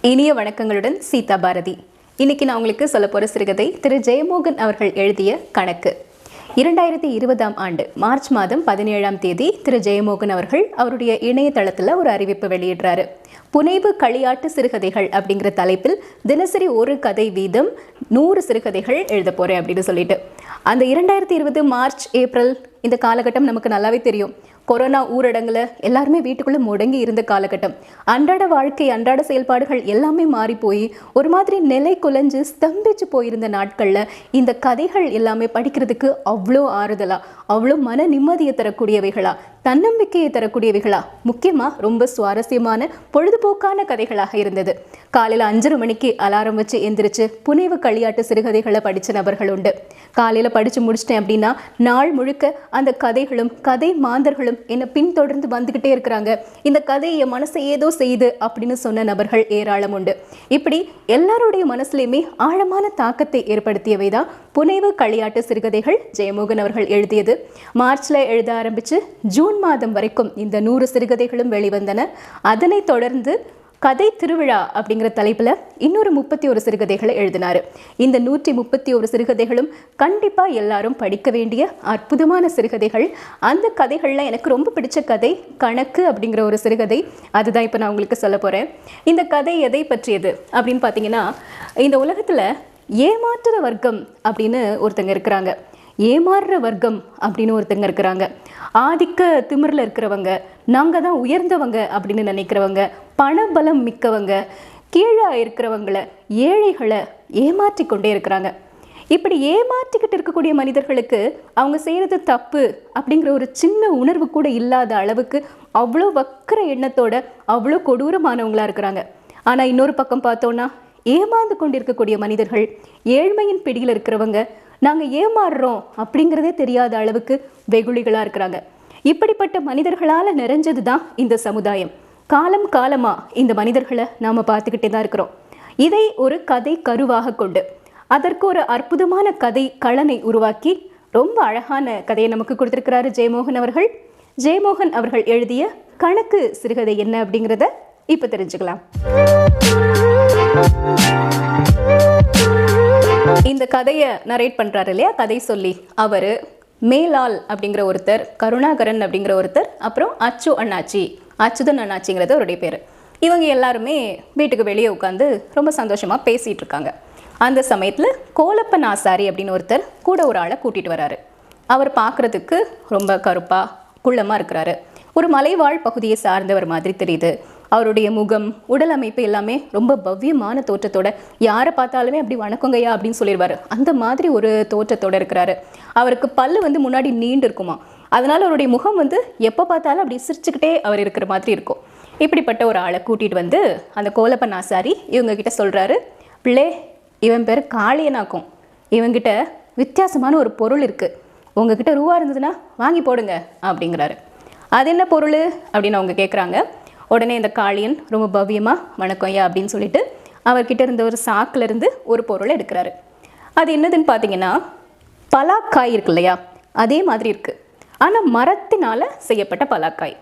இனிய வணக்கங்களுடன் சீதா பாரதி. இன்னைக்கு நான் உங்களுக்கு சொல்ல போற சிறுகதை திரு ஜெயமோகன் அவர்கள் எழுதிய கணக்கு. இரண்டாயிரத்தி இருபதாம் ஆண்டு மார்ச் மாதம் பதினேழாம் தேதி திரு ஜெயமோகன் அவர்கள் அவருடைய இணையதளத்தில் ஒரு அறிவிப்பு வெளியிடுறாரு. புனைவு களியாட்டு சிறுகதைகள் அப்படிங்கிற தலைப்பில் தினசரி ஒரு கதை வீதம் நூறு சிறுகதைகள் எழுத போறேன் அப்படின்னு சொல்லிட்டு. அந்த இரண்டாயிரத்தி இருபது மார்ச் ஏப்ரல் இந்த காலகட்டம் நமக்கு நல்லாவே தெரியும். கொரோனா ஊரடங்குல எல்லாருமே வீட்டுக்குள்ளே முடங்கி இருந்த காலகட்டம். அன்றாட வாழ்க்கை அன்றாட செயல்பாடுகள் எல்லாமே மாறி போய் ஒரு மாதிரி நிலை குலைஞ்சு ஸ்தம்பிச்சு போயிருந்த நாட்களில் இந்த கதைகள் எல்லாமே படிக்கிறதுக்கு அவ்வளோ ஆறுதலாக அவ்வளோ மன நிம்மதியை தரக்கூடியவைகளாக தன்னம்பிக்கையை தரக்கூடியவைகளா? முக்கியமா ரொம்ப சுவாரஸ்யமான பொழுதுபோக்கான கதைகளாக இருந்தது. காலையில அஞ்சரை மணிக்கு அலாரம் வச்சு எந்திரிச்சு புனைவு களியாட்டு சிறுகதைகளை படிச்ச நபர்கள் உண்டு. காலையில படிச்சு முடிச்சிட்டேன் அப்படின்னா நாள் முழுக்க அந்த கதைகளும் கதை மாந்தர்களும் என்னை பின்தொடர்ந்து வந்துகிட்டே இருக்கிறாங்க. இந்த கதை என் மனசை ஏதோ செய்யுது அப்படின்னு சொன்ன நபர்கள் ஏராளம் உண்டு. இப்படி எல்லாருடைய மனசுலையுமே ஆழமான தாக்கத்தை ஏற்படுத்தியவை தான் புனைவு களியாட்டு சிறுகதைகள் ஜெயமோகன் அவர்கள் எழுதியது. மார்ச்ல எழுத ஆரம்பிச்சு ஜூன் மாதம் வரைக்கும் இந்த நூறு சிறுகதைகளும் வெளிவந்தன. அதனைத் தொடர்ந்து கதை திருவிழா அப்படிங்கிற தலைப்பில் இன்னொரு முப்பத்தி ஒரு சிறுகதைகளை எழுதினார். இந்த நூற்றி முப்பத்தி ஒரு சிறுகதைகளும் கண்டிப்பாக எல்லாரும் படிக்க வேண்டிய அற்புதமான சிறுகதைகள். அந்த கதைகளில் எனக்கு ரொம்ப பிடிச்ச கதை கணக்கு அப்படிங்கிற ஒரு சிறுகதை. அதுதான் இப்போ நான் உங்களுக்கு சொல்ல போகிறேன் இந்த கதை எதை பற்றியது அப்படின்னு பார்த்தீங்கன்னா இந்த உலகத்தில் ஏமாற்றுற வர்க்கம் அப்படின்னு ஒருத்தங்க இருக்கிறாங்க. ஏமாறுற வர்க்கம் அப்படின்னு ஒருத்தங்க இருக்கிறாங்க. ஆதிக்க திமிரில் இருக்கிறவங்க நாங்கள் தான் உயர்ந்தவங்க அப்படின்னு நினைக்கிறவங்க பணபலம் மிக்கவங்க கீழே இருக்கிறவங்கள ஏழைகளை ஏமாற்றி கொண்டே இருக்கிறாங்க. இப்படி ஏமாற்றிக்கிட்டு இருக்கக்கூடிய மனிதர்களுக்கு அவங்க செய்கிறது தப்பு அப்படிங்கிற ஒரு சின்ன உணர்வு கூட இல்லாத அளவுக்கு அவ்வளோ வக்கர எண்ணத்தோட அவ்வளோ கொடூரமானவங்களாக இருக்கிறாங்க. ஆனால் இன்னொரு பக்கம் பார்த்தோன்னா ஏமாந்து கொண்டிருக்கக்கூடிய மனிதர்கள் ஏழ்மையின் பிடியில் இருக்கிறவங்க நாங்கள் ஏமாறுறோம் அப்படிங்கிறதே தெரியாத அளவுக்கு வெகுளிகளாக இருக்கிறாங்க. இப்படிப்பட்ட மனிதர்களால் நிறைஞ்சது தான் இந்த சமுதாயம். காலம் காலமாக இந்த மனிதர்களை நாம் பார்த்துக்கிட்டே தான் இருக்கிறோம். இதை ஒரு கதை கருவாக கொண்டு அதற்கு ஒரு அற்புதமான கதை களனை உருவாக்கி ரொம்ப அழகான கதையை நமக்கு கொடுத்துருக்கிறாரு ஜெயமோகன் அவர்கள். ஜெயமோகன் அவர்கள் எழுதிய கணக்கு சிறுகதை என்ன அப்படிங்கிறத இப்போ தெரிஞ்சுக்கலாம். இந்த கதையை நரேட் பண்ணுறாரு இல்லையா? கதை சொல்லி. அவர் மேலால் அப்படிங்கிற ஒருத்தர் கருணாகரன் அப்படிங்கிற ஒருத்தர் அப்புறம் அச்சு அண்ணாச்சி. அச்சுதன் அண்ணாச்சிங்கிறது அவருடைய பேர். இவங்க எல்லாருமே வீட்டுக்கு வெளியே உட்காந்து ரொம்ப சந்தோஷமாக பேசிகிட்டு இருக்காங்க. அந்த சமயத்தில் கோலப்பன் ஆசாரி அப்படின்னு ஒருத்தர் கூட ஒரு ஆளை கூட்டிகிட்டு வராரு. அவர் பார்க்கறதுக்கு ரொம்ப கருப்பாக குள்ளமாக இருக்கிறாரு. ஒரு மலைவாழ் பகுதியை சார்ந்தவர் மாதிரி தெரியுது. அவருடைய முகம் உடல் அமைப்பு எல்லாமே ரொம்ப பவ்யமான தோற்றத்தோட யாரை பார்த்தாலுமே அப்படி வணக்கங்கய்யா அப்படின்னு சொல்லிடுவாரு. அந்த மாதிரி ஒரு தோற்றத்தோட இருக்கிறாரு. அவருக்கு பல்லு வந்து முன்னாடி நீண்டு இருக்குமா? அதனால அவருடைய முகம் வந்து எப்போ பார்த்தாலும் அப்படி சிரிச்சுக்கிட்டே அவர் இருக்கிற மாதிரி இருக்கும். இப்படிப்பட்ட ஒரு ஆளை கூட்டிட்டு வந்து அந்த கோலப்பன் ஆசாரி இவங்க கிட்ட சொல்றாரு பிள்ளை இவன் பேர் காளியனாக்கும். இவங்கிட்ட வித்தியாசமான ஒரு பொருள் இருக்கு. உங்ககிட்ட ரூபா இருந்ததுன்னா வாங்கி போடுங்க அப்படிங்கிறாரு. அது என்ன பொருள்? அப்படின்னு அவங்க கேட்குறாங்க உடனே இந்த காளியன் ரொம்ப பவ்யமாக வணக்கம் ஐயா அப்படின்னு சொல்லிட்டு அவர்கிட்ட இருந்த ஒரு சாக்கிலிருந்து ஒரு பொருளை எடுக்கிறாரு. அது என்னதுன்னு பார்த்தீங்கன்னா பலாக்காய் இருக்கு இல்லையா? அதே மாதிரி இருக்குது ஆனால் மரத்தினால் செய்யப்பட்ட பலாக்காய்.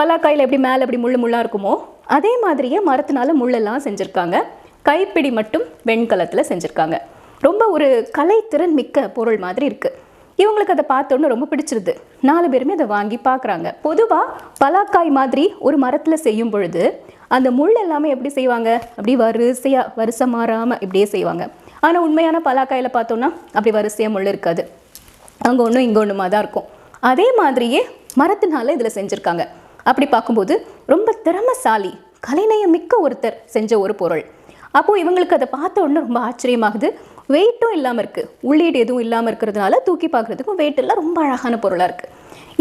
பலாக்காயில் எப்படி மேலே எப்படி முள் முள்ளாக இருக்குமோ அதே மாதிரியே மரத்தினால முள்ளெல்லாம் செஞ்சுருக்காங்க. கைப்பிடி மட்டும் வெண்கலத்தில் செஞ்சுருக்காங்க. ரொம்ப ஒரு கலைத்திறன் மிக்க பொருள் மாதிரி இருக்குது இவங்களுக்கு அதை பார்த்தோன்னு ரொம்ப பிடிச்சிருது. நாலு பேருமே அதை வாங்கி பார்க்குறாங்க. பொதுவாக பலாக்காய் மாதிரி ஒரு மரத்தில் செய்யும் பொழுது அந்த முள் எல்லாமே எப்படி செய்வாங்க? அப்படி வரிசையாக வரிசை மாறாமல் இப்படியே செய்வாங்க. ஆனால் உண்மையான பலாக்காயில் பார்த்தோன்னா அப்படி வரிசையாக முள் இருக்காது. அங்கே ஒன்றும் இங்கே ஒன்றுமா தான் இருக்கும். அதே மாதிரியே மரத்தினால இதில் செஞ்சுருக்காங்க. அப்படி பார்க்கும்போது ரொம்ப திறமசாலி கலைநயம் மிக்க ஒருத்தர் செஞ்ச ஒரு பொருள். அப்போது இவங்களுக்கு அதை பார்த்த உடனே ரொம்ப ஆச்சரியமாகுது. வெயிட்டும் இல்லாமல் இருக்குது உள்ளீடு எதுவும் இல்லாமல் இருக்கிறதுனால தூக்கி பார்க்குறதுக்கும் வெயிட் எல்லாம் ரொம்ப அழகான பொருளாக இருக்குது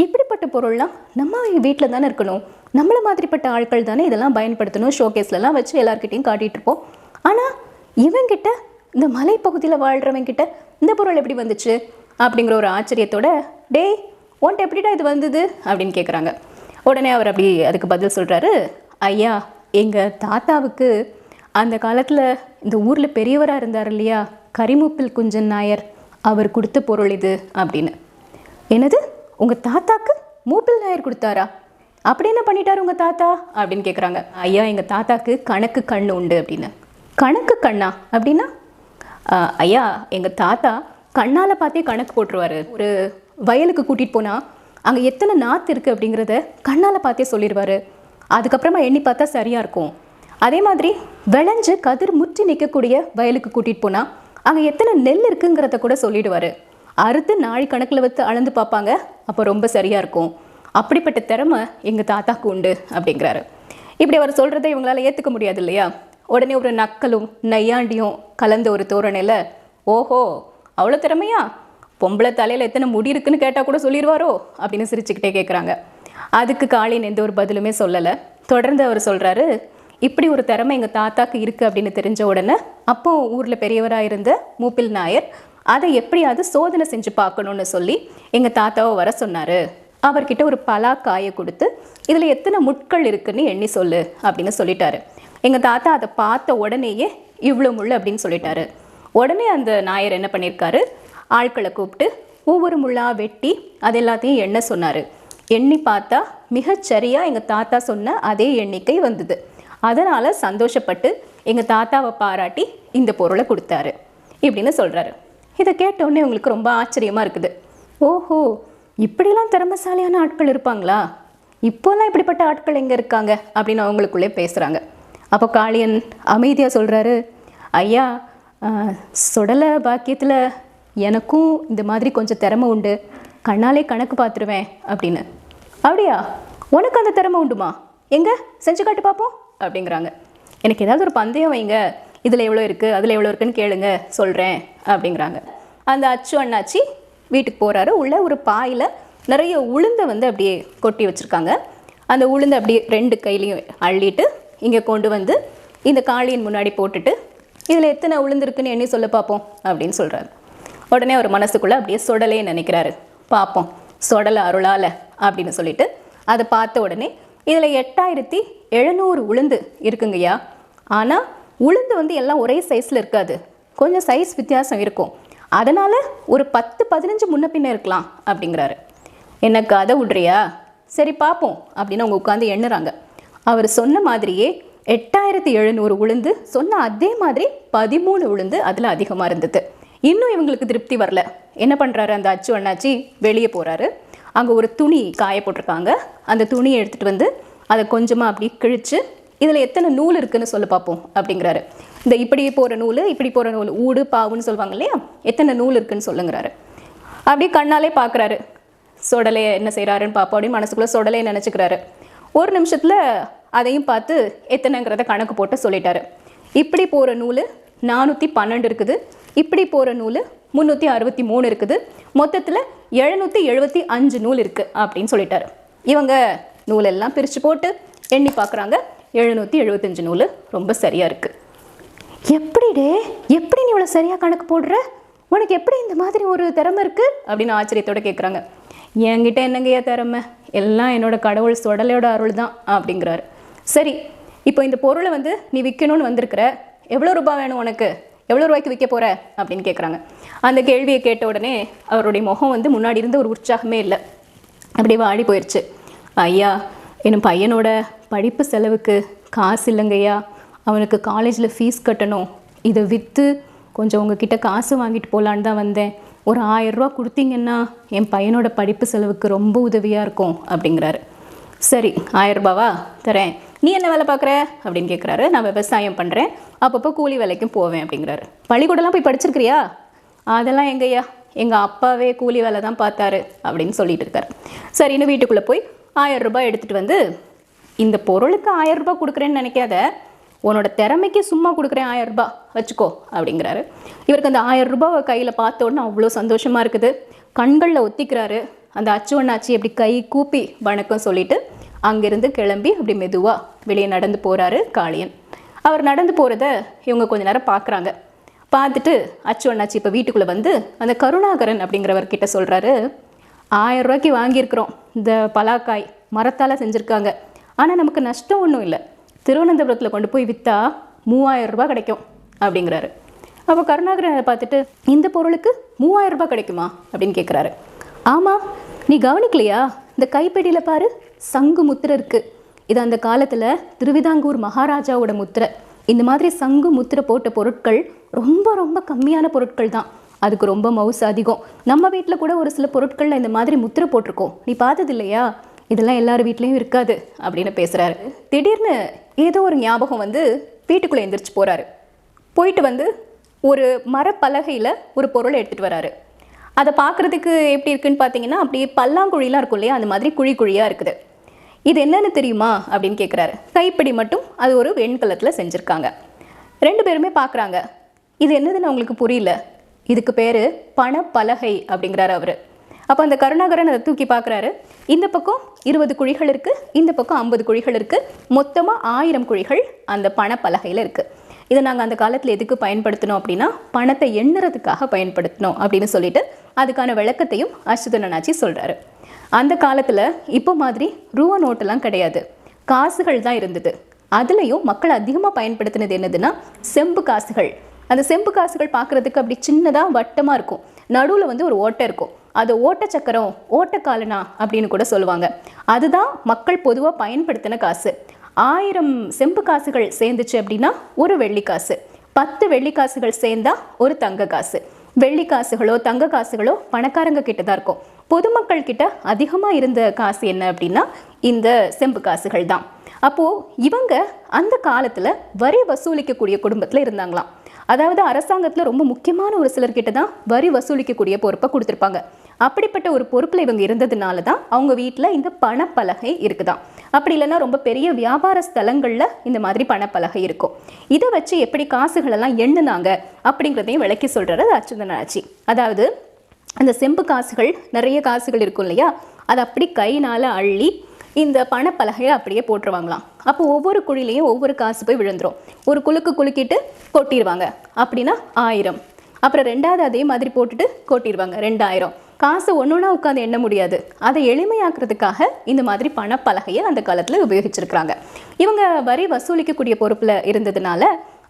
இப்படிப்பட்ட பொருள்லாம் நம்ம வீட்டில் தானே இருக்கணும். நம்மளை மாதிரிப்பட்ட ஆட்கள் தானே இதெல்லாம் பயன்படுத்தணும். ஷோகேஸ்லலாம் வச்சு எல்லாருக்கிட்டையும் காட்டிகிட்டு இருப்போம். ஆனால் இவங்கிட்ட இந்த மலைப்பகுதியில் வாழ்கிறவங்கிட்ட இந்த பொருள் எப்படி வந்துச்சு? அப்படிங்கிற ஒரு ஆச்சரியத்தோட டேய் ஒன்ட்டு எப்படிடா இது வந்தது? அப்படின்னு கேட்குறாங்க உடனே அவர் அப்படி அதுக்கு பதில் சொல்கிறாரு ஐயா எங்கள் தாத்தாவுக்கு அந்த காலத்தில் இந்த ஊரில் பெரியவராக இருந்தார் இல்லையா? கரிமுப்பில் குஞ்சன் நாயர் அவர் கொடுத்த பொருள் இது அப்படின்னு. என்னது? உங்கள் தாத்தாக்கு மூப்பில் நாயர் கொடுத்தாரா? அப்படி என்ன பண்ணிட்டார் உங்கள் தாத்தா? அப்படின்னு கேட்குறாங்க ஐயா எங்கள் தாத்தாக்கு கணக்கு கண் உண்டு அப்படின்னு. கணக்கு கண்ணா அப்படின்னா? ஐயா எங்கள் தாத்தா கண்ணால் பார்த்தே கணக்கு போட்டுருவாரு. ஒரு வயலுக்கு கூட்டிகிட்டு போனால் அங்கே எத்தனை நாற்று இருக்குது அப்படிங்கிறத கண்ணால் பார்த்தே சொல்லிடுவாரு அதுக்கப்புறமா எண்ணி பார்த்தா சரியாக இருக்கும். அதே மாதிரி விளைஞ்சு கதிர் முற்றி நிற்கக்கூடிய வயலுக்கு கூட்டிகிட்டு போனால் அங்கே எத்தனை நெல் இருக்குங்கிறத கூட சொல்லிடுவாரு. அறுத்து நாழி கணக்கில் வைத்து அளந்து பார்ப்பாங்க. அப்போ ரொம்ப சரியாக இருக்கும். அப்படிப்பட்ட திறமை எங்கள் தாத்தாக்கு உண்டு அப்படிங்கிறாரு. இப்படி அவர் சொல்கிறத இவங்களால ஏற்றுக்க முடியாது இல்லையா? உடனே ஒரு நக்கலும் நையாண்டியும் கலந்த ஒரு தோரணையில் ஓஹோ அவ்வளோ திறமையா? பொம்பளை தலையில் எத்தனை முடி இருக்குன்னு கேட்டால் கூட சொல்லிடுவாரோ? அப்படின்னு சிரிச்சுக்கிட்டே கேட்குறாங்க அதுக்கு காளின் எந்த ஒரு பதிலுமே சொல்லலை. தொடர்ந்து அவர் சொல்கிறாரு இப்படி ஒரு திறமை எங்கள் தாத்தாக்கு இருக்குது அப்படின்னு தெரிஞ்ச உடனே அப்போ ஊரில் பெரியவராக இருந்த மூப்பில் நாயர் அதை எப்படியாவது சோதனை செஞ்சு பார்க்கணும்னு சொல்லி எங்கள் தாத்தாவை வர சொன்னார். அவர்கிட்ட ஒரு பலா காயை கொடுத்து இதில் எத்தனை முட்கள் இருக்குன்னு எண்ணி சொல்லு அப்படின்னு சொல்லிட்டாரு. எங்கள் தாத்தா அதை பார்த்த உடனேயே இவ்வளோ முள் அப்படின்னு சொல்லிட்டாரு. உடனே அந்த நாயர் என்ன பண்ணியிருக்காரு ஆட்களை கூப்பிட்டு ஒவ்வொரு முள்ளாக வெட்டி அது எல்லாத்தையும் எண்ண சொன்னார். எண்ணி பார்த்தா மிகச்சரியாக எங்கள் தாத்தா சொன்ன அதே எண்ணிக்கை வந்தது. அதனால் சந்தோஷப்பட்டு எங்கள் தாத்தாவை பாராட்டி இந்த பொருளை கொடுத்தாரு. இப்படின்னு சொல்கிறாரு இதை கேட்டோடனே உங்களுக்கு ரொம்ப ஆச்சரியமாக இருக்குது. ஓஹோ இப்படிலாம் திறமைசாலியான ஆட்கள் இருப்பாங்களா? இப்போல்லாம் இப்படிப்பட்ட ஆட்கள் எங்கே இருக்காங்க? அப்படின்னு அவங்களுக்குள்ளே பேசுகிறாங்க அப்போ காளியன் அமைதியாக சொல்கிறாரு ஐயா சுடலை பாக்கியத்தில் எனக்கும் இந்த மாதிரி கொஞ்சம் திறமை உண்டு. கண்ணாலே கணக்கு பார்த்துருவேன் அப்படின்னு. அப்படியா? உனக்கு அந்த திறமை உண்டுமா? எங்கே? செஞ்சு காட்டு பார்ப்போம் அப்படிங்கிறாங்க. எனக்கு ஏதாவது ஒரு பந்தயம் வைங்க. இதில் எவ்வளோ இருக்குது அதில் எவ்வளோ இருக்குன்னு கேளுங்க. சொல்கிறேன் அப்படிங்கிறாங்க. அந்த அச்சு அண்ணாச்சி வீட்டுக்கு போகிறாரு உள்ள ஒரு பாயில் நிறைய உளுந்தை வந்து அப்படியே கொட்டி வச்சுருக்காங்க. அந்த உளுந்தை அப்படியே ரெண்டு கையிலையும் அள்ளிட்டு இங்கே கொண்டு வந்து இந்த காளியின் முன்னாடி போட்டுட்டு இதில் எத்தனை உளுந்துருக்குன்னு எண்ணி சொல்ல பார்ப்போம் அப்படின்னு சொல்கிறாரு உடனே அவர் மனசுக்குள்ளே அப்படியே சொடலே நினைக்கிறாரு. பார்ப்போம் சொடலை அருளால அப்படின்னு சொல்லிட்டு அதை பார்த்த உடனே இதில் எட்டாயிரத்தி எழுநூறு உளுந்து இருக்குங்கய்யா ஆனால் உளுந்து வந்து எல்லாம் ஒரே சைஸில் இருக்காது. கொஞ்சம் சைஸ் வித்தியாசம் இருக்கும். அதனால் ஒரு பத்து பதினஞ்சு முன்ன பின்ன இருக்கலாம் அப்படிங்கிறாரு. எனக்கு அதை விட்றியா? சரி பார்ப்போம் அப்படின்னு அவங்க உட்காந்து எண்ணுறாங்க. அவர் சொன்ன மாதிரியே எட்டாயிரத்தி எழுநூறு உளுந்து சொன்ன அதே மாதிரி பதிமூணு உளுந்து அதில் அதிகமாக இருந்தது. இன்னும் இவங்களுக்கு திருப்தி வரல. என்ன பண்ணுறாரு அந்த அச்சு அண்ணாச்சி? வெளியே போகிறாரு அங்கே ஒரு துணி காய போட்டிருக்காங்க அந்த துணியை எடுத்துகிட்டு வந்து அதை கொஞ்சமாக அப்படி கிழித்து இதில் எத்தனை நூல் இருக்குதுன்னு சொல்ல பார்ப்போம் அப்படிங்கிறாரு. இந்த இப்படி போகிற நூல் இப்படி போகிற நூல் ஊடு பாவுன்னு சொல்லுவாங்க இல்லையா? எத்தனை நூல் இருக்குன்னு சொல்லுங்கிறாரு. அப்படியே கண்ணாலே பார்க்குறாரு சொடலை என்ன செய்கிறாருன்னு பார்ப்போம் அப்படின்னு மனசுக்குள்ளே சொடலை நினச்சிக்கிறாரு. ஒரு நிமிஷத்தில் அதையும் பார்த்து எத்தனைங்கிறத கணக்கு போட்டு சொல்லிட்டாரு. இப்படி போகிற நூல் நானூற்றி பன்னெண்டு இருக்குது. இப்படி போகிற நூல் முந்நூற்றி அறுபத்தி மூணு இருக்குது. மொத்தத்தில் எழுநூற்றி எழுபத்தி அஞ்சு நூல் இருக்குது அப்படின்னு சொல்லிட்டாரு. இவங்க நூலெல்லாம் பிரித்து போட்டு எண்ணி பார்க்குறாங்க எழுநூற்றி எழுபத்தஞ்சு நூல் ரொம்ப சரியாக இருக்குது எப்படிடே? எப்படி நீ இவ்வளோ சரியாக கணக்கு போடுற? உனக்கு எப்படி இந்த மாதிரி ஒரு திறமை இருக்குது அப்படின்னு ஆச்சரியத்தோட கேட்குறாங்க என்கிட்ட என்னங்கய்யா திறமை? எல்லாம் என்னோட கடவுள் சுடலையோட அருள் தான் அப்படிங்கிறாரு. சரி இப்போ இந்த பொருளை வந்து நீ விற்கணும்னு வந்திருக்கிற. எவ்வளோ ரூபாய் வேணும் உனக்கு? எவ்வளோ ரூபாய்க்கு விற்க போகிற அப்படின்னு கேட்குறாங்க அந்த கேள்வியை கேட்ட உடனே அவருடைய முகம் வந்து முன்னாடி இருந்த ஒரு உற்சாகமே இல்லை. அப்படியே வாடி போயிடுச்சு ஐயா என் பையனோட படிப்பு செலவுக்கு காசு இல்லைங்கய்யா. அவனுக்கு காலேஜில் ஃபீஸ் கட்டணும். இதை விற்று கொஞ்சம் உங்ககிட்ட காசு வாங்கிட்டு போகலான்னு தான் வந்தேன். ஒரு ஆயரூவா கொடுத்தீங்கன்னா என் பையனோட படிப்பு செலவுக்கு ரொம்ப உதவியாக இருக்கும் அப்படிங்கிறாரு. சரி ஆயரூபாவா தரேன். நீ என்ன வேலை பார்க்குற? அப்படின்னு கேட்குறாரு நான் விவசாயம் பண்ணுறேன் அப்பப்போ கூலி வேலைக்கும் போவேன் அப்படிங்கிறாரு. பள்ளிக்கூடலாம் போய் படிச்சிருக்கிறியா? அதெல்லாம் எங்கய்யா? எங்கள் அப்பாவே கூலி வேலை தான் பார்த்தாரு அப்படின்னு சொல்லிட்டு இருக்காரு. சரின்னு வீட்டுக்குள்ளே போய் ஆயிரம் ரூபாய் எடுத்துகிட்டு வந்து இந்த பொருளுக்கு ஆயிரம் ரூபாய் கொடுக்குறேன்னு நினைக்காத. உன்னோட திறமைக்கு சும்மா கொடுக்குறேன் ஆயிரம் ரூபாய். வச்சுக்கோ அப்படிங்கிறாரு. இவருக்கு அந்த ஆயிரம் ரூபாவை கையில் பார்த்த உடனே அவ்வளோ சந்தோஷமாக இருக்குது. கண்களில் ஒத்திக்கிறாரு. அந்த அச்சு அண்ணாச்சி எப்படி கை கூப்பி வணக்கம் சொல்லிட்டு அங்கேருந்து கிளம்பி அப்படி மெதுவாக வெளியே நடந்து போகிறாரு காளியன். அவர் நடந்து போகிறத இவங்க கொஞ்ச நேரம் பார்க்குறாங்க பார்த்துட்டு அச்சு அண்ணாச்சி இப்போ வீட்டுக்குள்ளே வந்து அந்த கருணாகரன் அப்படிங்கிறவர்கிட்ட சொல்கிறாரு ஆயிரம் ரூபாய்க்கு வாங்கியிருக்கிறோம். இந்த பலாக்காய் மரத்தால் செஞ்சுருக்காங்க. ஆனால் நமக்கு நஷ்டம் ஒன்றும் இல்லை. திருவனந்தபுரத்தில் கொண்டு போய் விற்றா மூவாயிரம் ரூபாய் கிடைக்கும் அப்படிங்கிறாரு. அப்போ கருணாகரனை பார்த்துட்டு இந்த பொருளுக்கு மூவாயிரம் ரூபாய் கிடைக்குமா? அப்படின்னு கேட்குறாரு ஆமாம் நீ கவனிக்கலையா? இந்த கைப்பிடியில் பாரு சங்கு முத்திரை இருக்குது இது அந்த காலத்தில் திருவிதாங்கூர் மகாராஜாவோட முத்திரை. இந்த மாதிரி சங்கு முத்திரை போட்ட பொருட்கள் ரொம்ப ரொம்ப கம்மியான பொருட்கள் தான். அதுக்கு ரொம்ப மவுசு அதிகம். நம்ம வீட்டில் கூட ஒரு சில பொருட்களில் இந்த மாதிரி முத்திரை போட்டிருக்கோம். நீ பார்த்தது இல்லையா? இதெல்லாம் எல்லார் வீட்லேயும் இருக்காது அப்படின்னு பேசுகிறாரு திடீர்னு ஏதோ ஒரு ஞாபகம் வந்து வீட்டுக்குள்ளே எந்திரிச்சு போகிறாரு போயிட்டு வந்து ஒரு மரப்பலகையில் ஒரு பொருளை எடுத்துகிட்டு வராரு. அதை பார்க்குறதுக்கு எப்படி இருக்குன்னு பார்த்தீங்கன்னா அப்படியே பல்லாங்குழிலாம் இருக்கும் இல்லையா? அந்த மாதிரி குழி குழியாக இருக்குது. இது என்னென்னு தெரியுமா? அப்படின்னு கேட்குறாரு கைப்பிடி மட்டும் அது ஒரு வெண்கலத்தில் செஞ்சுருக்காங்க. ரெண்டு பேருமே பார்க்குறாங்க. இது என்னதுன்னு அவங்களுக்கு புரியல. இதுக்கு பேர் பணப்பலகை அப்படிங்கிறாரு அவர். அப்போ அந்த கருணாகரன் அதை தூக்கி பார்க்குறாரு. இந்த பக்கம் இருபது குழிகள் இருக்குது இந்த பக்கம் ஐம்பது குழிகள் இருக்குது மொத்தமாக ஆயிரம் குழிகள் அந்த பணப்பலகையில் இருக்குது இதை நாங்கள் அந்த காலத்தில் எதுக்கு பயன்படுத்தினோம் அப்படின்னா பணத்தை எண்ணுறதுக்காக பயன்படுத்தினோம் அப்படின்னு சொல்லிட்டு அதுக்கான விளக்கத்தையும் அச்சுதனாச்சி சொல்கிறாரு அந்த காலத்தில் இப்போ மாதிரி ரூபா நோட்டெல்லாம் கிடையாது. காசுகள் தான் இருந்தது. அதுலேயும் மக்கள் அதிகமாக பயன்படுத்தினது என்னதுன்னா செம்பு காசுகள். அந்த செம்பு காசுகள் பார்க்குறதுக்கு அப்படி சின்னதாக வட்டமாக இருக்கும். நடுவில் வந்து ஒரு ஓட்டை இருக்கும். அது ஓட்டச்சக்கரம் ஓட்டக்காலனா அப்படின்னு கூட சொல்லுவாங்க. அதுதான் மக்கள் பொதுவாக பயன்படுத்தின காசு. ஆயிரம் செம்பு காசுகள் சேர்ந்துச்சு அப்படின்னா ஒரு வெள்ளி காசு. பத்து வெள்ளி காசுகள் சேர்ந்தா ஒரு தங்க காசு. வெள்ளி காசுகளோ தங்க காசுகளோ பணக்காரங்க கிட்ட தான் இருக்கும். பொதுமக்கள் கிட்ட அதிகமாக இருந்த காசு என்ன அப்படின்னா இந்த செம்பு காசுகள் தான். அப்போது இவங்க அந்த காலத்தில் வரி வசூலிக்கக்கூடிய குடும்பத்தில் இருந்தாங்களாம். அதாவது அரசாங்கத்தில் ரொம்ப முக்கியமான ஒரு சிலர்கிட்ட தான் வரி வசூலிக்கக்கூடிய பொறுப்பை கொடுத்துருப்பாங்க. அப்படிப்பட்ட ஒரு பொறுப்பில் இவங்க இருந்ததுனால தான் அவங்க வீட்டில் இந்த பணப்பலகை இருக்குதாம். அப்படி இல்லைன்னா ரொம்ப பெரிய வியாபார ஸ்தலங்களில் இந்த மாதிரி பணப்பலகை இருக்கும். இதை வச்சு எப்படி காசுகளெல்லாம் எண்ணுனாங்க அப்படிங்கிறதையும் விளக்கி சொல்கிறாரு அச்சுதனாச்சி அதாவது அந்த செம்பு காசுகள் நிறைய காசுகள் இருக்கும் இல்லையா? அதை அப்படி கைனால் அள்ளி இந்த பணப்பலகையை அப்படியே போட்டுருவாங்களாம். அப்போ ஒவ்வொரு குழிலையும் ஒவ்வொரு காசு போய் விழுந்துடும் ஒரு குலுக்கு குலுக்கிட்டு கொட்டிடுவாங்க அப்படின்னா ஆயிரம். அப்புறம் ரெண்டாவது அதே மாதிரி போட்டுட்டு கொட்டிடுவாங்க ரெண்டாயிரம். காசு ஒன்றுனா உட்காந்து எண்ண முடியாது. அதை எளிமையாக்குறதுக்காக இந்த மாதிரி பணப்பலகையை அந்த காலத்தில் உபயோகிச்சிருக்கிறாங்க. இவங்க வரி வசூலிக்கக்கூடிய பொறுப்பில் இருந்ததுனால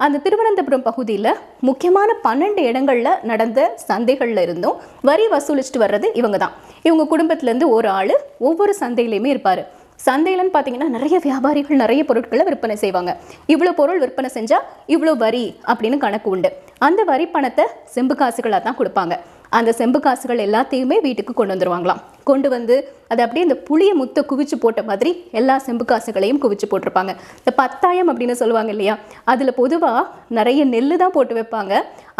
அந்த திருவனந்தபுரம் பகுதியில் முக்கியமான பன்னெண்டு இடங்களில் நடந்த சந்தைகளில் இருந்தும் வரி வசூலிச்சுட்டு வர்றது இவங்க தான் இவங்க குடும்பத்துலேருந்து ஒரு ஆள் ஒவ்வொரு சந்தையிலையுமே இருப்பார். சந்தையிலன்னு பார்த்தீங்கன்னா நிறைய வியாபாரிகள் நிறைய பொருட்களை விற்பனை செய்வாங்க. இவ்வளோ பொருள் விற்பனை செஞ்சால் இவ்வளோ வரி அப்படின்னு கணக்கு உண்டு. அந்த வரி பணத்தை செம்பு காசுகளாக தான் கொடுப்பாங்க. அந்த செம்பு காசுகள் எல்லாத்தையுமே வீட்டுக்கு கொண்டு வந்துருவாங்களாம். கொண்டு வந்து அதை அப்படியே இந்த புளிய முத்தை குவிச்சு போட்ட மாதிரி எல்லா செம்பு காசுகளையும் குவிச்சு போட்டிருப்பாங்க. இந்த பத்தாயம் அப்படின்னு சொல்லுவாங்க இல்லையா? அதில் பொதுவாக நிறைய நெல் தான் போட்டு வைப்பாங்க.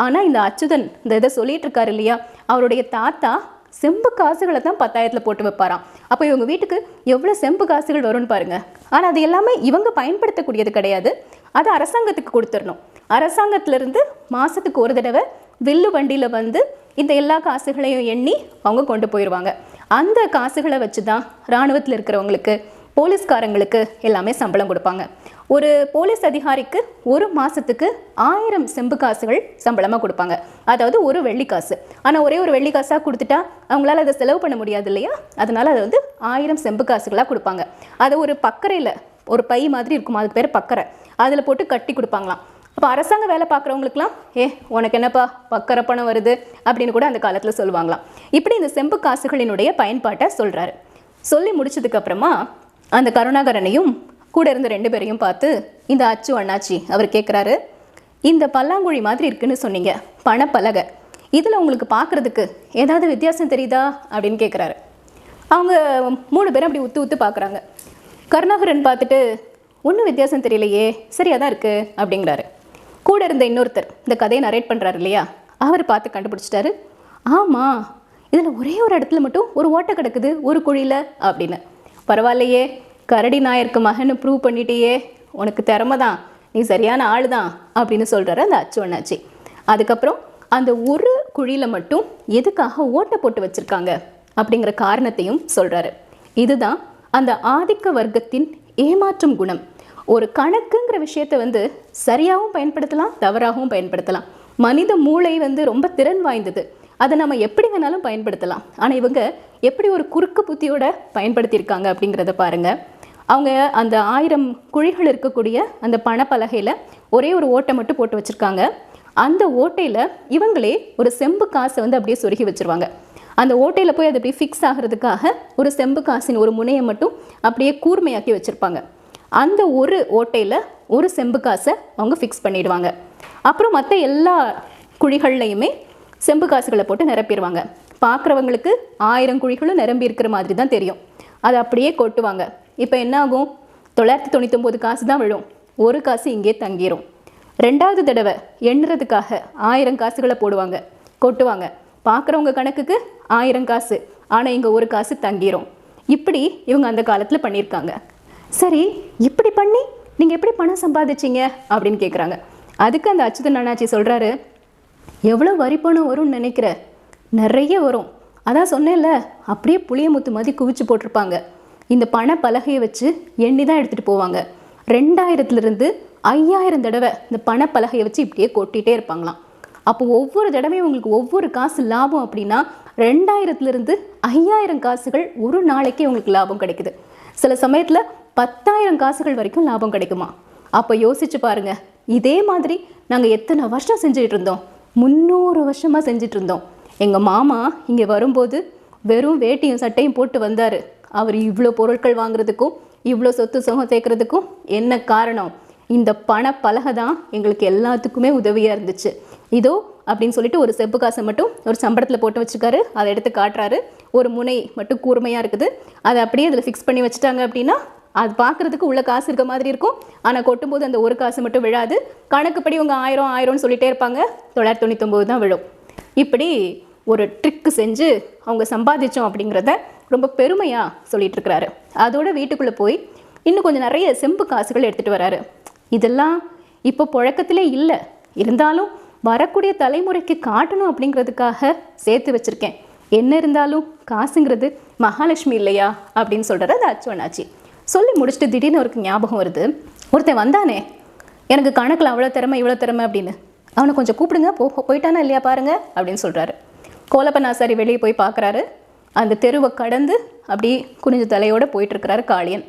ஆனால் இந்த அச்சுதன் இந்த இதை சொல்லிட்டு இருக்காரு இல்லையா? அவருடைய தாத்தா செம்பு காசுகளை தான் பத்தாயிரத்தில் போட்டு வைப்பாராம். அப்போ இவங்க வீட்டுக்கு எவ்வளோ செம்பு காசுகள் வரும்னு பாருங்க. ஆனால் அது எல்லாமே இவங்க பயன்படுத்தக்கூடியது கிடையாது. அது அரசாங்கத்துக்கு கொடுத்துடணும். அரசாங்கத்திலிருந்து மாதத்துக்கு ஒரு தடவை வில்லு வண்டியில் வந்து இந்த எல்லா காசுகளையும் எண்ணி அவங்க கொண்டு போயிடுவாங்க அந்த காசுகளை வச்சு தான் இராணுவத்தில் இருக்கிறவங்களுக்கு போலீஸ்காரங்களுக்கு எல்லாமே சம்பளம் கொடுப்பாங்க. ஒரு போலீஸ் அதிகாரிக்கு ஒரு மாதத்துக்கு ஆயிரம் செம்பு காசுகள் சம்பளமாக கொடுப்பாங்க. அதாவது ஒரு வெள்ளிக்காசு ஆனால் ஒரே ஒரு வெள்ளிக்காசாக கொடுத்துட்டா அவங்களால அதை செலவு பண்ண முடியாது இல்லையா? அதனால் அதை வந்து ஆயிரம் செம்பு காசுகளாக கொடுப்பாங்க. அதை ஒரு பக்கரையில் ஒரு பை மாதிரி இருக்கும்? அதுக்கு பேர் பக்கரை. அதில் போட்டு கட்டி கொடுப்பாங்களாம். அப்போ அரசாங்க வேலை பார்க்குறவங்களுக்குலாம் ஏ உனக்கு என்னப்பா பக்கர பணம் வருது? அப்படின்னு கூட அந்த காலத்தில் சொல்லுவாங்களாம். இப்படி இந்த செம்பு காசுகளினுடைய பயன்பாட்டை சொல்கிறாரு சொல்லி முடிச்சதுக்கப்புறமா அந்த கருணாகரனையும் கூட இருந்த ரெண்டு பேரையும் பார்த்து இந்த அச்சு அண்ணாச்சி அவர் கேட்குறாரு இந்த பல்லாங்குழி மாதிரி இருக்குன்னு சொன்னீங்க பணப்பலகை. இதில் உங்களுக்கு பார்க்குறதுக்கு ஏதாவது வித்தியாசம் தெரியுதா? அப்படின்னு கேட்குறாரு அவங்க மூணு பேரும் அப்படி உத்து உத்து பார்க்குறாங்க கருணாகரன் பார்த்துட்டு ஒன்றும் வித்தியாசம் தெரியலையே சரியாக தான் இருக்குது அப்படிங்கிறாரு. கூட இருந்த இன்னொருத்தர் இந்த கதையை நரேட் பண்ணுறாரு இல்லையா? அவர் பார்த்து கண்டுபிடிச்சிட்டாரு. ஆமாம் இதில் ஒரே ஒரு இடத்துல மட்டும் ஒரு ஓட்டை கிடக்குது ஒரு குழியில் அப்படின்னு. பரவாயில்லையே கரடி நாயருக்கு மகன் ப்ரூவ் பண்ணிட்டேயே உனக்கு திறமை தான் நீ சரியான ஆள் தான் அப்படின்னு சொல்கிறாரு அந்த அச்சு அண்ணாச்சி. அதுக்கப்புறம் அந்த ஒரு குழியில் மட்டும் எதுக்காக ஓட்டை போட்டு வச்சுருக்காங்க அப்படிங்கிற காரணத்தையும் சொல்கிறாரு இதுதான் அந்த ஆதிக்க வர்க்கத்தின் ஏமாற்றும் குணம். ஒரு கணக்குங்கிற விஷயத்தை வந்து சரியாகவும் பயன்படுத்தலாம் தவறாகவும் பயன்படுத்தலாம். மனித மூளை வந்து ரொம்ப திறன் வாய்ந்தது. அதை நம்ம எப்படி வேணாலும் பயன்படுத்தலாம். ஆனால் இவங்க எப்படி ஒரு குறுக்கு புத்தியோட பயன்படுத்தியிருக்காங்க அப்படிங்கிறத பாருங்கள் அவங்க அந்த ஆயிரம் குழிகள் இருக்கக்கூடிய அந்த பணப்பலகையில் ஒரே ஒரு ஓட்டை மட்டும் போட்டு வச்சுருக்காங்க. அந்த ஓட்டையில் இவங்களே ஒரு செம்பு காசை வந்து அப்படியே சொருகி வச்சுருவாங்க. அந்த ஓட்டையில் போய் அது அப்படியே ஃபிக்ஸ் ஆகிறதுக்காக ஒரு செம்பு காசின் ஒரு முனையை மட்டும் அப்படியே கூர்மையாக்கி வச்சுருப்பாங்க. அந்த ஒரு ஓட்டையில் ஒரு செம்பு காசை அவங்க ஃபிக்ஸ் பண்ணிடுவாங்க. அப்புறம் மற்ற எல்லா குழிகள்லையுமே செம்பு காசுகளை போட்டு நிரப்பிடுவாங்க. பார்க்குறவங்களுக்கு ஆயிரம் குழிகளும் நிரம்பி இருக்கிற மாதிரி தான் தெரியும். அதை அப்படியே கொட்டுவாங்க. இப்போ என்ன ஆகும்? தொள்ளாயிரத்தி தொண்ணூத்தொம்பது காசு தான் விழும். ஒரு காசு இங்கே தங்கிரும். ரெண்டாவது தடவை எண்ணுறதுக்காக ஆயிரம் காசுகளை போடுவாங்க. கொட்டுவாங்க. பார்க்குறவங்க கணக்குக்கு ஆயிரம் காசு. ஆனால் இங்கே ஒரு காசு தங்கிரும். இப்படி இவங்க அந்த காலத்தில் பண்ணியிருக்காங்க. சரி இப்படி பண்ணி நீங்கள் எப்படி பணம் சம்பாதிச்சீங்க? அப்படின்னு கேட்குறாங்க அதுக்கு அந்த அச்சுதன் அண்ணாச்சி சொல்கிறாரு எவ்வளோ வரி பணம் வரும்னு நினைக்கிற? நிறைய வரும். அதான் சொன்னேன்ல அப்படியே புளியமுத்து மாதிரி குவிச்சு போட்டிருப்பாங்க. இந்த பண பலகையை வச்சு எண்ணி தான் எடுத்துகிட்டு போவாங்க. ரெண்டாயிரத்துலேருந்து ஐயாயிரம் தடவை இந்த பண பலகையை வச்சு இப்படியே கொட்டிகிட்டே இருப்பாங்களாம். அப்போ ஒவ்வொரு தடவையும் உங்களுக்கு ஒவ்வொரு காசு லாபம் அப்படின்னா ரெண்டாயிரத்துலேருந்து ஐயாயிரம் காசுகள் ஒரு நாளைக்கே உங்களுக்கு லாபம் கிடைக்குது. சில சமயத்தில் பத்தாயிரம் காசுகள் வரைக்கும் லாபம் கிடைக்குமா? அப்போ யோசிச்சு பாருங்க. இதே மாதிரி நாங்கள் எத்தனை வருஷம் செஞ்சுட்டு இருந்தோம். முந்நூறு வருஷமாக செஞ்சுட்டு இருந்தோம். எங்கள் மாமா இங்கே வரும்போது வெறும் வேட்டியும் சட்டையும் போட்டு வந்தார். அவர் இவ்வளோ பொருட்கள் வாங்குறதுக்கும் இவ்வளோ சொத்து சுகம் சேர்க்கறதுக்கும் என்ன காரணம்? இந்த பண பலகை தான் எங்களுக்கு எல்லாத்துக்குமே உதவியாக இருந்துச்சு. இதோ அப்படின்னு சொல்லிட்டு ஒரு செப்பு காசை மட்டும் ஒரு சம்பளத்தில் போட்டு வச்சுருக்காரு. அதை எடுத்து காட்டுறாரு. ஒரு முனை மட்டும் கூர்மையாக இருக்குது. அதை அப்படியே அதில் ஃபிக்ஸ் பண்ணி வச்சுட்டாங்க அப்படின்னா அது பார்க்குறதுக்கு உள்ள காசு இருக்க மாதிரி இருக்கும். ஆனால் கொட்டும்போது அந்த ஒரு காசு மட்டும் விழாது. கணக்குப்படி உங்கள் ஆயிரம் ஆயிரம்னு சொல்லிட்டே இருப்பாங்க. தொள்ளாயிரத்தி தொண்ணூத்தொம்பது தான் விழும். இப்படி ஒரு ட்ரிக்கு செஞ்சு அவங்க சம்பாதிச்சோம் அப்படிங்கிறத ரொம்ப பெருமையாக சொல்லிட்டு இருக்கிறாரு. அதோட வீட்டுக்குள்ளே போய் இன்னும் கொஞ்சம் நிறைய செம்பு காசுகள் எடுத்துகிட்டு வராரு. இதெல்லாம் இப்போ புழக்கத்திலே இல்லை. இருந்தாலும் வரக்கூடிய தலைமுறைக்கு காட்டணும் அப்படிங்கிறதுக்காக சேர்த்து வச்சுருக்கேன். என்ன இருந்தாலும் காசுங்கிறது மகாலட்சுமி இல்லையா அப்படின்னு சொல்கிறது அது அச்சுவனாச்சி சொல்லி முடிச்சுட்டு திடீர்னு அவருக்கு ஞாபகம் வருது. ஒருத்தன் வந்தானே. எனக்கு கணக்கில் அவ்வளோ திறமை இவ்வளோ திறமை அப்படின்னு. அவனை கொஞ்சம் கூப்பிடுங்க. போ போயிட்டானா இல்லையா பாருங்க அப்படின்னு சொல்கிறாரு கோலப்பநாசாரி வெளியே போய் பார்க்குறாரு. அந்த தெருவை கடந்து அப்படியே குனிஞ்ச தலையோடு போயிட்டுருக்கிறாரு காளியன்.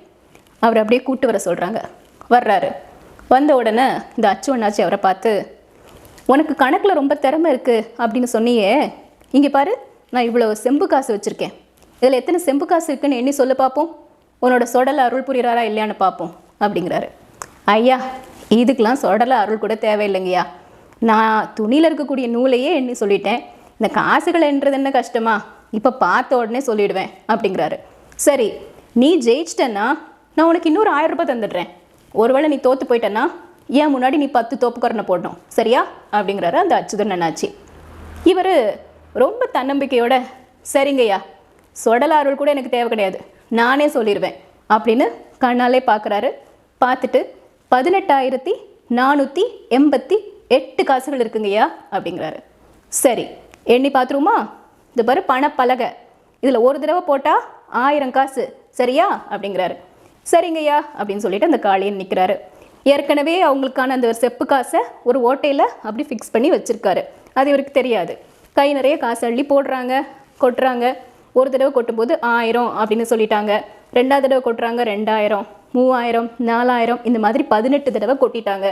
அவர் அப்படியே கூட்டு வர சொல்கிறாங்க வர்றாரு. வந்த உடனே இந்த அச்சு அண்ணாச்சி அவரை பார்த்து உனக்கு கணக்கில் ரொம்ப திறமை இருக்குது அப்படின்னு சொன்னியே. இங்கே பாரு நான் இவ்வளோ செம்பு காசு வச்சுருக்கேன். இதில் எத்தனை செம்பு காசு இருக்குன்னு எண்ணி சொல்ல பார்ப்போம் உன்னோட சொடலை அருள் புரிகிறாரா இல்லையான்னு பார்ப்போம் அப்படிங்கிறாரு. ஐயா இதுக்கெலாம் சொடலை அருள் கூட தேவையில்லைங்கய்யா. நான் துணியில் இருக்கக்கூடிய நூலையே எண்ணி சொல்லிட்டேன். இந்த காசுகள் என்றது என்ன கஷ்டமா? இப்போ பார்த்த உடனே சொல்லிடுவேன் அப்படிங்கிறாரு. சரி நீ ஜெயிச்சிட்டன்னா நான் உனக்கு இன்னொரு ஆயிரம் ரூபாய் தந்துடுறேன். ஒருவேளை நீ தோற்று போயிட்டேன்னா ஏன் முன்னாடி நீ பத்து தோப்புக்கரனை போடணும். சரியா? அப்படிங்கிறாரு அந்த அச்சுதன் அண்ணாச்சி. இவர் ரொம்ப தன்னம்பிக்கையோட சரிங்கய்யா சொடலாருள் கூட எனக்கு தேவை கிடையாது. நானே சொல்லிடுவேன் அப்படின்னு கண்ணாலே பார்க்குறாரு. பார்த்துட்டு பதினெட்டாயிரத்தி நானூற்றி எண்பத்தி எட்டு காசுகள் இருக்குங்கய்யா அப்படிங்கிறாரு. சரி எண்ணி பார்த்துருமா இந்த பாரு பணப்பலகை. இதில் ஒரு தடவை போட்டால் ஆயிரம் காசு. சரியா? அப்படிங்கிறாரு. சரிங்கய்யா அப்படின்னு சொல்லிட்டு அந்த காளியன் நிற்கிறாரு ஏற்கனவே அவங்களுக்கான அந்த ஒரு செப்பு காசை ஒரு ஓட்டையில் அப்படி ஃபிக்ஸ் பண்ணி வச்சுருக்காரு. அது இவருக்கு தெரியாது. கை நிறைய காசு அள்ளி போடுறாங்க கொட்டுறாங்க. ஒரு தடவை கொட்டும்போது ஆயிரம் அப்படின்னு சொல்லிட்டாங்க. ரெண்டாவது தடவை கொட்டுறாங்க ரெண்டாயிரம் மூவாயிரம் நாலாயிரம் இந்த மாதிரி பதினெட்டு தடவை கொட்டிட்டாங்க.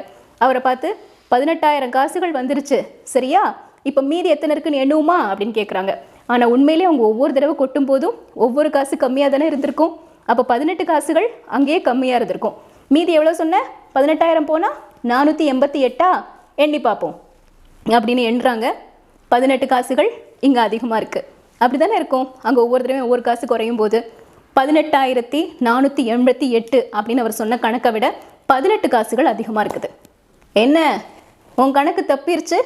அவரை பார்த்து பதினெட்டாயிரம் காசுகள் வந்துருச்சு. சரியா? இப்போ மீதி எத்தனை இருக்குன்னு எண்ணுவோமா? அப்படின்னு கேட்குறாங்க ஆனால் உண்மையிலே அவங்க ஒவ்வொரு தடவை கொட்டும் போதும் ஒவ்வொரு காசு கம்மியாக தானே இருந்திருக்கும். அப்போ பதினெட்டு காசுகள் அங்கேயே கம்மியாக இருந்திருக்கும். மீதி எவ்வளோ சொன்ன? பதினெட்டாயிரம் போனால் நானூற்றி எண்பத்தி எட்டா? எண்ணி பார்ப்போம். அப்படின்னு எண்ணுறாங்க. பதினெட்டு காசுகள் இங்கே அதிகமாக இருக்குது அப்படி தானே இருக்கும்? அங்கே ஒவ்வொரு தடவையும் ஒவ்வொரு காசு குறையும் போது பதினெட்டாயிரத்தி நானூற்றி எண்பத்தி எட்டு அப்படின்னு அவர் சொன்ன கணக்கை விட பதினெட்டு காசுகள் அதிகமாக இருக்குது. என்ன? உன் கணக்கு தப்பிருச்சு?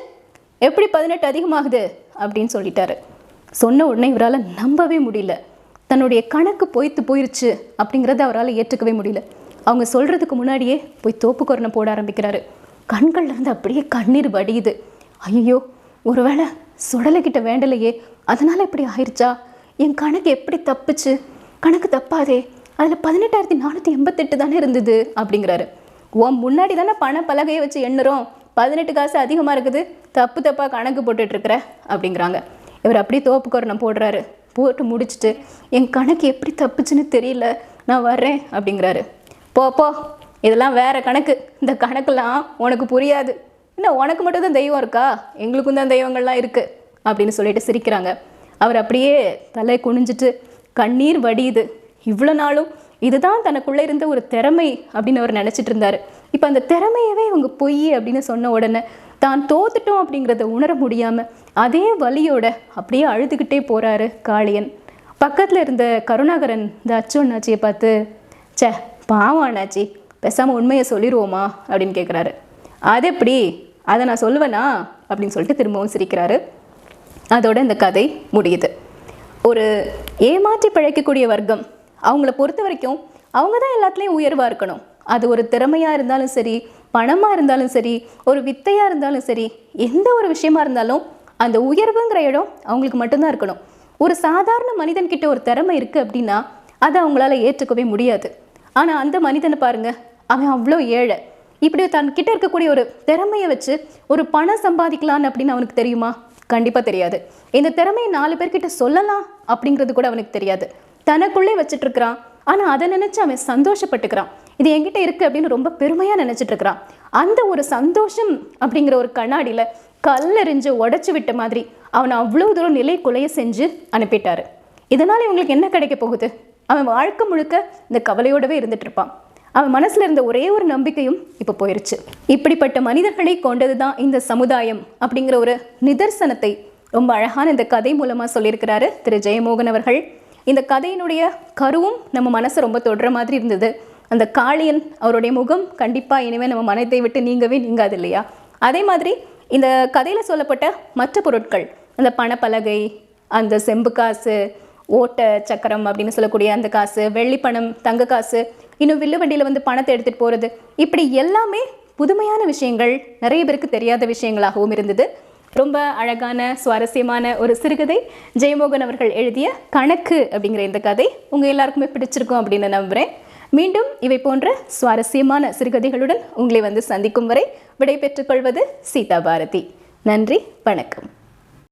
எப்படி பதினெட்டு அதிகமாகுது? அப்படின்னு சொல்லிட்டாரு. சொன்ன உடனே இவரால் நம்பவே முடியல. தன்னுடைய கணக்கு பொய்த்து போயிருச்சு அப்படிங்கிறத அவரால் ஏற்றுக்கவே முடியல. அவங்க சொல்கிறதுக்கு முன்னாடியே போய் தோப்பு கொரணை போட ஆரம்பிக்கிறாரு. கண்கள்லேருந்து அப்படியே கண்ணீர் வடியுது. ஐயோ ஒருவேளை சுடலைக்கிட்ட வேண்டலையே அதனால் இப்படி ஆயிடுச்சா என் கணக்கு எப்படி தப்புச்சு? கணக்கு தப்பாதே. அதில் பதினெட்டாயிரத்தி நானூற்றி எண்பத்தெட்டு தானே இருந்தது? அப்படிங்கிறாரு. உன் முன்னாடி தானே பண பலகையை வச்சு எண்ணுறோம். பதினெட்டு காசு அதிகமாக இருக்குது. தப்பு தப்பாக கணக்கு போட்டுட்ருக்குற? அப்படிங்கிறாங்க. இவர் அப்படியே தோப்புக்கரணம் போடுறாரு. போட்டு முடிச்சுட்டு என் கணக்கு எப்படி தப்புச்சுன்னு தெரியல. நான் வர்றேன் அப்படிங்கிறாரு. போ போ. இதெல்லாம் வேறு கணக்கு. இந்த கணக்கெல்லாம் உனக்கு புரியாது. என்ன உனக்கு மட்டும் தான் தெய்வம் இருக்கா? எங்களுக்கும் தான் தெய்வங்கள்லாம் இருக்குது அப்படின்னு சொல்லிட்டு சிரிக்கிறாங்க. அவர் அப்படியே தலை குனிஞ்சிட்டு கண்ணீர் வடியுது இவ்வளோ நாளும் இதுதான் தனக்குள்ளே இருந்த ஒரு திறமை அப்படின்னு அவர் நினச்சிட்டு இருந்தார். இப்போ அந்த திறமையவே இவங்க பொய் அப்படின்னு சொன்ன உடனே தான் தோத்துட்டோம் அப்படிங்கிறத உணர முடியாமல் அதே வலியோட அப்படியே அழுதுகிட்டே போகிறாரு காளியன். பக்கத்தில் இருந்த கருணாகரன் இந்த அச்சு அண்ணாச்சியை பார்த்து சே பாவம் அண்ணாச்சி பேசாமல் உண்மையை சொல்லிடுவோமா அப்படின்னு கேட்குறாரு அது எப்படி? அதை நான் சொல்லுவேனா? அப்படின்னு சொல்லிட்டு திரும்பவும் சிரிக்கிறாரு. அதோட இந்த கதை முடியுது. ஒரு ஏமாற்றி பிழைக்கக்கூடிய வர்க்கம் அவங்கள பொறுத்த வரைக்கும் அவங்க தான் எல்லாத்துலேயும் உயர்வாக இருக்கணும். அது ஒரு திறமையாக இருந்தாலும் சரி பணமாக இருந்தாலும் சரி ஒரு வித்தையாக இருந்தாலும் சரி எந்த ஒரு விஷயமா இருந்தாலும் அந்த உயர்வுங்கிற இடம் அவங்களுக்கு மட்டும்தான் இருக்கணும். ஒரு சாதாரண மனிதன்கிட்ட ஒரு திறமை இருக்குது அப்படின்னா அதை அவங்களால ஏற்றுக்கவே முடியாது. ஆனால் அந்த மனிதனை பாருங்க அவன் அவ்வளோ ஏழை. இப்படி தன் கிட்ட இருக்கக்கூடிய ஒரு திறமையை வச்சு ஒரு பணம் சம்பாதிக்கலான்னு அப்படின்னு அவனுக்கு தெரியுமா? கண்டிப்பாக தெரியாது. இந்த திறமையை நாலு பேர்கிட்ட சொல்லலாம் அப்படிங்கிறது கூட அவனுக்கு தெரியாது. தனக்குள்ளே வச்சுட்டு இருக்கிறான் ஆனால் அதை நினச்சி அவன் சந்தோஷப்பட்டுக்கிறான். இது என்கிட்ட இருக்கு அப்படின்னு ரொம்ப பெருமையாக நினச்சிட்டு இருக்கிறான் அந்த ஒரு சந்தோஷம் அப்படிங்கிற ஒரு கண்ணாடியில் கல்லெறிஞ்சு உடச்சி விட்ட மாதிரி அவனை அவ்வளோ தூரம் நிலை குலைய செஞ்சு அனுப்பிட்டாரு. இதனால் இவங்களுக்கு என்ன கிடைக்க போகுது? அவன் வாழ்க்கை முழுக்க இந்த கவலையோடவே இருந்துட்டு இருப்பான் அவன் மனசில் இருந்த ஒரே ஒரு நம்பிக்கையும் இப்போ போயிருச்சு. இப்படிப்பட்ட மனிதர்களை கொண்டது தான் இந்த சமுதாயம் அப்படிங்கிற ஒரு நிதர்சனத்தை ரொம்ப அழகான இந்த கதை மூலமாக சொல்லியிருக்கிறாரு திரு ஜெயமோகன் அவர்கள். இந்த கதையினுடைய கருவும் நம்ம மனசை ரொம்ப தொடுற மாதிரி இருந்தது. அந்த காளியன் அவருடைய முகம் கண்டிப்பாக இனிமேல் நம்ம மனத்தை விட்டு நீங்கவே நீங்காது இல்லையா அதே மாதிரி இந்த கதையில் சொல்லப்பட்ட மற்ற பொருட்கள் அந்த பணப்பலகை அந்த செம்பு காசு ஓட்ட சக்கரம் அப்படின்னு சொல்லக்கூடிய அந்த காசு வெள்ளிப்பணம் தங்க காசு இன்னும் வில்லு வண்டியில் வந்து பணத்தை எடுத்துகிட்டு போகிறது இப்படி எல்லாமே புதுமையான விஷயங்கள் நிறைய பேருக்கு தெரியாத விஷயங்களாகவும் இருந்தது. ரொம்ப அழகான சுவாரஸ்யமான ஒரு சிறுகதை ஜெயமோகன் அவர்கள் எழுதிய கணக்கு அப்படிங்கிற இந்த கதை உங்கள் எல்லாருக்குமே பிடிச்சிருக்கும் அப்படின்னு நம்புகிறேன் மீண்டும் இவை போன்ற சுவாரஸ்யமான சிறுகதைகளுடன் உங்களை வந்து சந்திக்கும் வரை விடை பெற்றுக்கொள்வது சீதா பாரதி. நன்றி வணக்கம்.